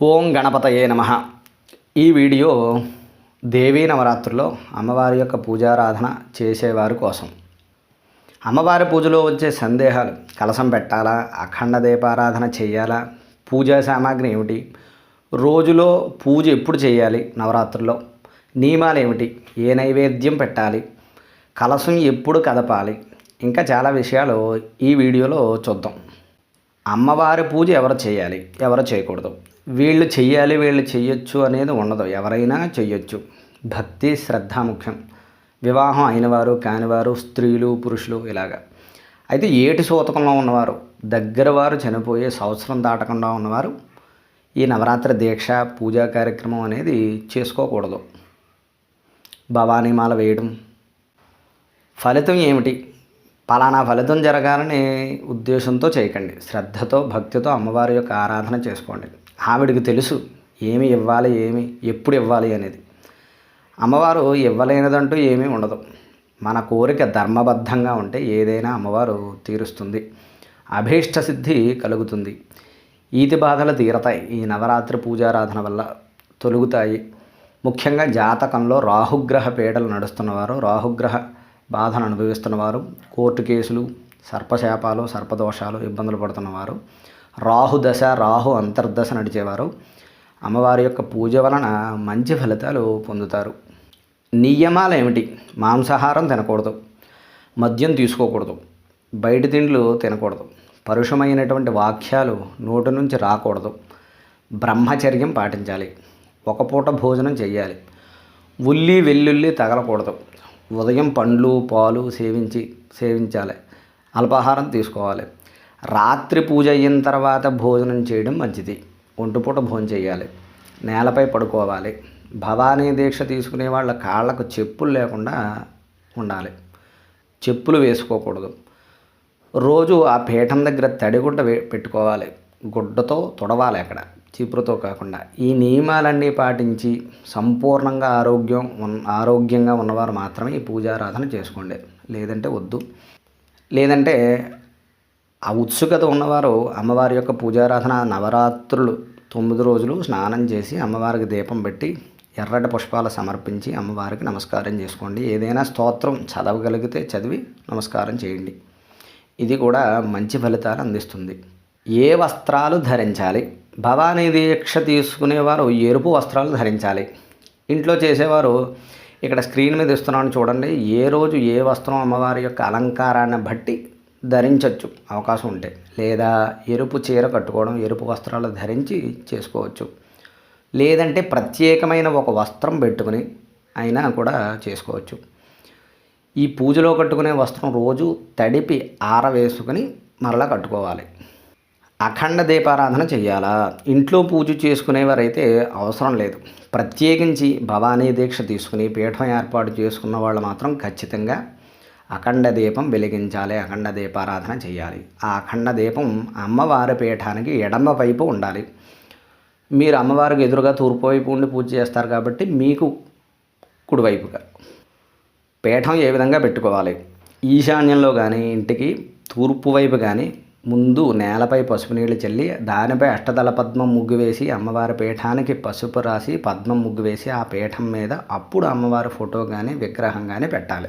ఓం గణపతయే నమ. ఈ వీడియో దేవీ నవరాత్రుల్లో అమ్మవారి యొక్క పూజారాధన చేసేవారి కోసం. అమ్మవారి పూజలో వచ్చే సందేహాలు కలసం పెట్టాలా అఖండ దీపారాధన చేయాలా పూజా సామాగ్రి ఏమిటి రోజులో పూజ ఎప్పుడు చేయాలి నవరాత్రుల్లో నియమాలు ఏమిటి ఏ నైవేద్యం పెట్టాలి కలసం ఎప్పుడు కదపాలి ఇంకా చాలా విషయాలు ఈ వీడియోలో చూద్దాం. అమ్మవారి పూజ ఎవరు చేయాలి? ఎవరు చేయకూడదు? వీళ్ళు చెయ్యాలి వీళ్ళు చెయ్యొచ్చు అనేది ఉండదు. ఎవరైనా చెయ్యొచ్చు. భక్తి శ్రద్ధ ముఖ్యం. వివాహం అయినవారు కానివారు స్త్రీలు పురుషులు ఇలాగా. అయితే ఏటి సూతకంలో ఉన్నవారు? దగ్గర వారు చనిపోయే సంవత్సరం దాటకుండా ఉన్నవారు ఈ నవరాత్రి దీక్ష పూజా కార్యక్రమం అనేది చేసుకోకూడదు. భవానీమాల వేయడం. ఫలితం ఏమిటి? పలానా ఫలితం జరగాలని ఉద్దేశంతో చేయకండి. శ్రద్ధతో భక్తితో అమ్మవారి యొక్క ఆరాధన చేసుకోండి. ఆవిడికి తెలుసు ఏమి ఇవ్వాలి ఏమి ఎప్పుడు ఇవ్వాలి అనేది. అమ్మవారు ఇవ్వలేనిదంటూ ఏమీ ఉండదు. మన కోరిక ధర్మబద్ధంగా ఉంటే ఏదైనా అమ్మవారు తీరుస్తుంది. అభీష్ట సిద్ధి కలుగుతుంది. ఈతి బాధలు తీరతాయి. ఈ నవరాత్రి పూజారాధన వల్ల తొలుగుతాయి. ముఖ్యంగా జాతకంలో రాహుగ్రహ పీడలు నడుస్తున్నవారు రాహుగ్రహ బాధను అనుభవిస్తున్నవారు కోర్టు కేసులు సర్పశాపాలు సర్పదోషాలు ఇబ్బందులు పడుతున్నవారు రాహు దశ రాహు అంతర్దశ నడిచేవారు అమ్మవారి యొక్క పూజ వలన మంచి ఫలితాలు పొందుతారు. నియమాలు ఏమిటి? మాంసాహారం తినకూడదు. మద్యం తీసుకోకూడదు. బయట తిండ్లు తినకూడదు. పరుషమైనటువంటి వాక్యాలు నోటి నుంచి రాకూడదు. బ్రహ్మచర్యం పాటించాలి. ఒక పూట భోజనం చేయాలి ఉల్లి వెల్లుల్లి తగలకూడదు. ఉదయం పండ్లు పాలు సేవించి సేవించాలి. అల్పాహారం తీసుకోవాలి. రాత్రి పూజ అయిన తర్వాత భోజనం చేయడం మంచిది. ఒంటిపూట భోజనం చేయాలి. నేలపై పడుకోవాలి. భవానీ దీక్ష తీసుకునే వాళ్ళ కాళ్ళకు చెప్పులు లేకుండా ఉండాలి. చెప్పులు వేసుకోకూడదు. రోజు ఆ పీఠం దగ్గర తడిగుడ్డ పెట్టుకోవాలి. గుడ్డతో తుడవాలి అక్కడ. చీపురుతో కాకుండా. ఈ నియమాలన్నీ పాటించి సంపూర్ణంగా ఆరోగ్యం ఉన్ ఆరోగ్యంగా ఉన్నవారు మాత్రమే ఈ పూజారాధన చేసుకోండి. లేదంటే వద్దు. లేదంటే ఆ ఉత్సుకత ఉన్నవారు అమ్మవారి యొక్క పూజారాధన నవరాత్రులు తొమ్మిది రోజులు స్నానం చేసి అమ్మవారికి దీపం పెట్టి ఎర్రటి పుష్పాలు సమర్పించి అమ్మవారికి నమస్కారం చేసుకోండి. ఏదైనా స్తోత్రం చదవగలిగితే చదివి నమస్కారం చేయండి. ఇది కూడా మంచి ఫలితాలు అందిస్తుంది. ఏ వస్త్రాలు ధరించాలి? భవానీ దీక్ష తీసుకునేవారు ఎరుపు వస్త్రాలు ధరించాలి. ఇంట్లో చేసేవారు ఇక్కడ స్క్రీన్ మీద ఇస్తున్నాను చూడండి ఏ రోజు ఏ వస్త్రం అమ్మవారి యొక్క అలంకారాన్ని బట్టి ధరించవచ్చు అవకాశం ఉంటే. లేదా ఎరుపు చీర కట్టుకోవడం ఎరుపు వస్త్రాలు ధరించి చేసుకోవచ్చు. లేదంటే ప్రత్యేకమైన ఒక వస్త్రం పెట్టుకుని అయినా కూడా చేసుకోవచ్చు. ఈ పూజలో కట్టుకునే వస్త్రం రోజు తడిపి ఆరవేసుకుని మరలా కట్టుకోవాలి. అఖండ దీపారాధన చేయాలా ఇంట్లో పూజ చేసుకునేవారైతే అవసరం లేదు. ప్రత్యేకించి భవానీ దీక్ష తీసుకుని పీఠం ఏర్పాటు చేసుకున్న వాళ్ళు మాత్రం ఖచ్చితంగా అఖండ దీపం వెలిగించాలి అఖండ దీపారాధన చేయాలి ఆ అఖండ దీపం అమ్మవారి పీఠానికి ఎడమ వైపు ఉండాలి. మీరు అమ్మవారికి ఎదురుగా తూర్పు వైపు ఉండి పూజ చేస్తారు కాబట్టి మీకు కుడివైపుగా. పీఠం ఏ విధంగా పెట్టుకోవాలి? ఈశాన్యంలో కానీ ఇంటికి తూర్పు వైపు కానీ ముందు నేలపై పసుపు నీళ్ళు చల్లి దానిపై అష్టదళ పద్మం ముగ్గు వేసి అమ్మవారి పీఠానికి పసుపు రాసి పద్మం ముగ్గు వేసి ఆ పీఠం మీద అప్పుడు అమ్మవారి ఫోటో కానీ విగ్రహం కానీ పెట్టాలి.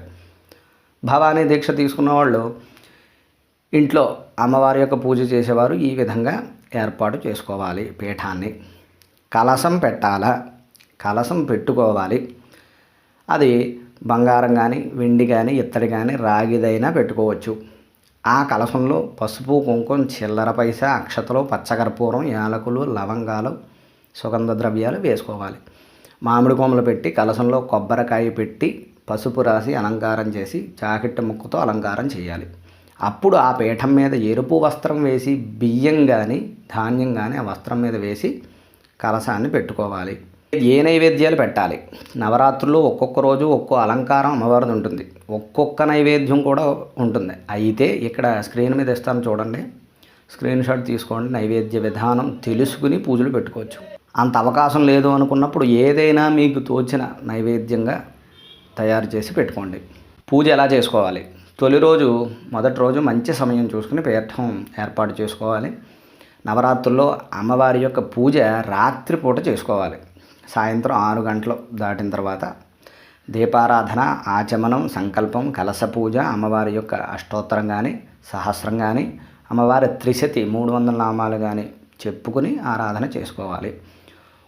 భవానీ దీక్ష తీసుకున్న వాళ్ళు ఇంట్లో అమ్మవారి యొక్క పూజ చేసేవారు ఈ విధంగా ఏర్పాటు చేసుకోవాలి పీఠాన్ని. కలసం పెట్టాలా? కలసం పెట్టుకోవాలి. అది బంగారం కానీ వెండి కానీ ఇత్తడి కానీ రాగిదైనా పెట్టుకోవచ్చు. ఆ కలశంలో పసుపు కుంకుమ చిల్లర పైస అక్షతలు పచ్చకర్పూరం యాలకులు లవంగాలు సుగంధ ద్రవ్యాలు వేసుకోవాలి. మామిడి కొమ్మలు పెట్టి కలశంలో కొబ్బరికాయ పెట్టి పసుపు రాసి అలంకారం చేసి జాకెట్ ముక్కుతో అలంకారం చేయాలి. అప్పుడు ఆ పీఠం మీద ఎరుపు వస్త్రం వేసి బియ్యం కానీ ధాన్యం కానీ ఆ వస్త్రం మీద వేసి కలశాన్ని పెట్టుకోవాలి. ఏ నైవేద్యాలు పెట్టాలి? నవరాత్రులు ఒక్కొక్క రోజు ఒక్కో అలంకారం అమ్మవారిది ఉంటుంది. ఒక్కొక్క నైవేద్యం కూడా ఉంటుంది. అయితే ఇక్కడ స్క్రీన్ మీద ఇస్తాను చూడండి. స్క్రీన్ షాట్ తీసుకోండి. నైవేద్య విధానం తెలుసుకుని పూజలు పెట్టుకోవచ్చు. అంత అవకాశం లేదు అనుకున్నప్పుడు ఏదైనా మీకు తోచిన నైవేద్యంగా తయారు చేసి పెట్టుకోండి. పూజ ఎలా చేసుకోవాలి? తొలి రోజు మొదటి రోజు మంచి సమయం చూసుకుని పీఠం ఏర్పాటు చేసుకోవాలి. నవరాత్రుల్లో అమ్మవారి యొక్క పూజ రాత్రిపూట చేసుకోవాలి. సాయంత్రం ఆరు గంటలు దాటిన తర్వాత దీపారాధన ఆచమనం సంకల్పం కలశ పూజ అమ్మవారి యొక్క అష్టోత్తరం కానీ సహస్రం కానీ అమ్మవారి త్రిశతి మూడు వందల నామాలు కానీ చెప్పుకుని ఆరాధన చేసుకోవాలి.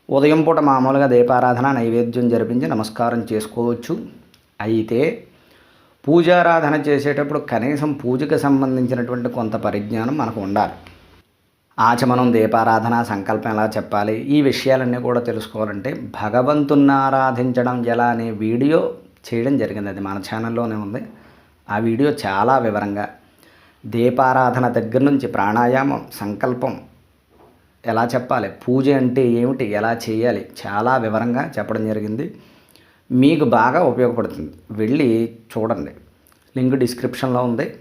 ఉదయం పూట మామూలుగా దీపారాధన నైవేద్యం జరిపించి నమస్కారం చేసుకోవచ్చు. అయితే పూజారాధన చేసేటప్పుడు కనీసం పూజకు సంబంధించినటువంటి కొంత పరిజ్ఞానం మనకు ఉండాలి. ఆచమనం దీపారాధన సంకల్పం ఎలా చెప్పాలి? ఈ విషయాలన్నీ కూడా తెలుసుకోవాలంటే భగవంతుని ఆరాధించడం ఎలా అనే వీడియో చేయడం జరిగింది. అది మన ఛానల్లోనే ఉంది. ఆ వీడియో చాలా వివరంగా దీపారాధన దగ్గర నుంచి ప్రాణాయామం సంకల్పం ఎలా చెప్పాలి? పూజ అంటే ఏమిటి? ఎలా చేయాలి? చాలా వివరంగా చెప్పడం జరిగింది. మీకు బాగా ఉపయోగపడుతుంది. వెళ్ళి చూడండి. లింక్ డిస్క్రిప్షన్లో ఉంది.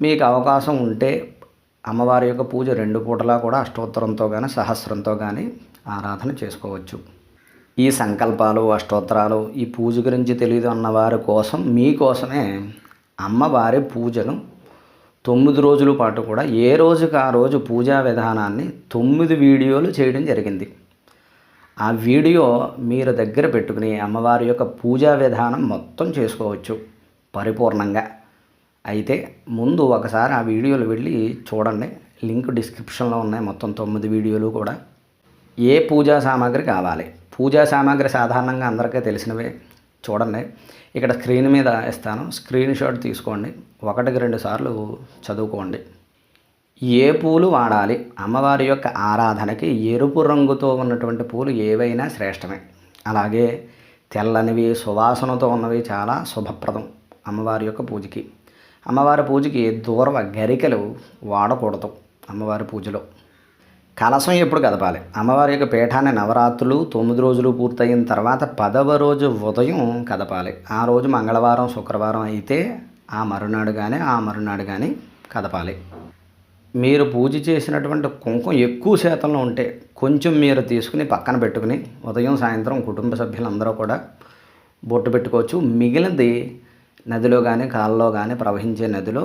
మీకు అవకాశం ఉంటే అమ్మవారి యొక్క పూజ రెండు పూటలా కూడా అష్టోత్తరంతో కానీ సహస్రంతో కానీ ఆరాధన చేసుకోవచ్చు. ఈ సంకల్పాలు అష్టోత్తరాలు ఈ పూజ గురించి తెలియదు అన్నవారి కోసం మీకోసమే అమ్మవారి పూజను తొమ్మిది రోజుల పాటు కూడా ఏ రోజుకి ఆ రోజు పూజా విధానాన్ని తొమ్మిది వీడియోలు చేయడం జరిగింది. ఆ వీడియో మీరు దగ్గర పెట్టుకుని అమ్మవారి యొక్క పూజా విధానం మొత్తం చేసుకోవచ్చు పరిపూర్ణంగా. అయితే ముందు ఒకసారి ఆ వీడియోలు వెళ్ళి చూడండి. లింక్ డిస్క్రిప్షన్లో ఉన్నాయి. మొత్తం తొమ్మిది వీడియోలు కూడా. ఏ పూజా సామాగ్రి కావాలి? పూజా సామాగ్రి సాధారణంగా అందరికీ తెలిసినవే. చూడండి. ఇక్కడ స్క్రీన్ మీద ఇస్తాను. స్క్రీన్ షాట్ తీసుకోండి. ఒకటికి రెండు సార్లు చదువుకోండి. ఏ పూలు వాడాలి? అమ్మవారి యొక్క ఆరాధనకి ఎరుపు రంగుతో ఉన్నటువంటి పూలు ఏవైనా శ్రేష్టమే. అలాగే తెల్లనివి సువాసనతో ఉన్నవి చాలా శుభప్రదం అమ్మవారి యొక్క పూజకి. అమ్మవారి పూజకి దూరవ గరికలు వాడకూడదు అమ్మవారి పూజలో. కలశం ఎప్పుడు కదపాలి? అమ్మవారి యొక్క పీఠాన్ని నవరాత్రులు తొమ్మిది రోజులు పూర్తయిన తర్వాత పదవ రోజు ఉదయం కదపాలి. ఆ రోజు మంగళవారం శుక్రవారం అయితే ఆ మరునాడు కానీ ఆ మరునాడు కానీ కదపాలి. మీరు పూజ చేసినటువంటి కుంకుమ ఎక్కువ శాతంలో ఉంటే కొంచెం మీరు తీసుకుని పక్కన పెట్టుకుని ఉదయం సాయంత్రం కుటుంబ సభ్యులందరూ కూడా బొట్టు పెట్టుకోవచ్చు. మిగిలినది నదిలో కానీ కాళ్ళలో కానీ ప్రవహించే నదిలో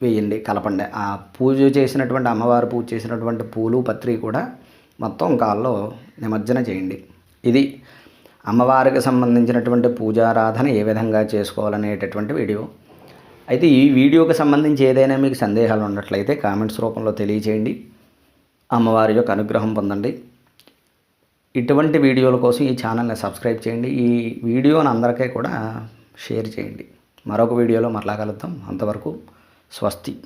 వేయండి కలపండి. ఆ పూజ చేసినటువంటి అమ్మవారు పూజ చేసినటువంటి పూలు పత్రి కూడా మొత్తం కాల్లో నిమజ్జన చేయండి. ఇది అమ్మవారికి సంబంధించినటువంటి పూజారాధన ఏ విధంగా చేసుకోవాలనేటటువంటి వీడియో. అయితే ఈ వీడియోకి సంబంధించి ఏదైనా మీకు సందేహాలు ఉన్నట్లయితే కామెంట్స్ రూపంలో తెలియచేయండి. అమ్మవారి యొక్క అనుగ్రహం పొందండి. ఇటువంటి వీడియోల కోసం ఈ ఛానల్ని సబ్స్క్రైబ్ చేయండి. ఈ వీడియోని అందరికీ కూడా షేర్ చేయండి. మరొక వీడియోలో మరలా కలుద్దాం. అంతవరకు స్వస్తి.